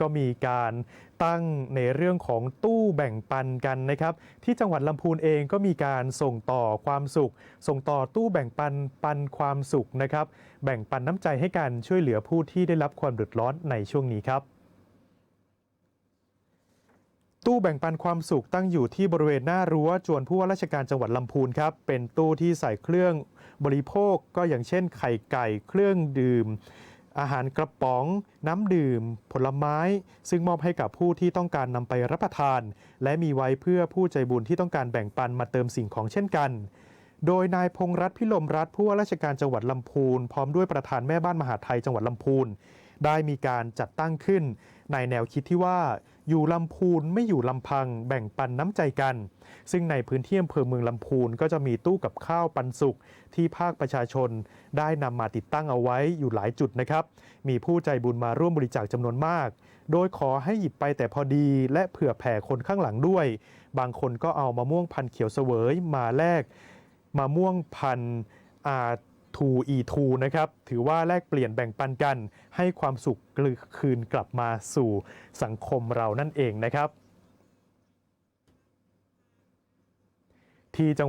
ก็มีการตั้งในเรื่องของตู้แบ่งปันกันนะครับ ที่จังหวัดลำพูนเองก็มีการส่งต่อความสุข ส่งต่อตู้แบ่งปันปันความสุขนะครับ แบ่งปันน้ำใจให้กันช่วยเหลือผู้ที่ได้รับความเดือดร้อนในช่วงนี้ครับตู้แบ่งปันความสุขตั้งอยู่ที่บริเวณหน้ารั้วจวนผู้ว่าราชการจังหวัดลำพูนครับ เป็นตู้ที่ใส่เครื่องบริโภคก็อย่างเช่นไข่ไก่เครื่องดื่ม อาหารกระป๋อง น้ำดื่ม ผลไม้ ซึ่งมอบให้กับผู้ที่ต้องการนำไปรับประทาน และมีไว้เพื่อผู้ใจบุญที่ต้องการแบ่งปันมาเติมสิ่งของเช่นกัน โดยนายพงษ์รัตนพิลมรัตน์ผู้ว่าราชการจังหวัดลำพูน พร้อมด้วยประธานแม่บ้านมหาไทยจังหวัดลำพูน ได้มีการจัดตั้งขึ้น ในแนวคิดที่ว่า อยู่ลำพูนไม่อยู่ลำพังแบ่งปันน้ำใจกัน ซึ่งในพื้นที่อำเภอเมืองลำพูนก็จะมีตู้กับข้าวปันสุขที่ภาคประชาชนได้นำมาติดตั้งเอาไว้อยู่หลายจุดนะครับ มีผู้ใจบุญมาร่วมบริจาคจำนวนมาก โดยขอให้หยิบไปแต่พอดีและเผื่อแผ่คนข้างหลังด้วย บางคนก็เอามะม่วงพันเขียวเสวยมาแลกมะม่วงพันอา ทูอีทูนะครับ ถือว่าแลกเปลี่ยนแบ่งปันกัน ให้ความสุขกลือคืนกลับมาสู่สังคมเรานั่นเองนะครับ ที่จัง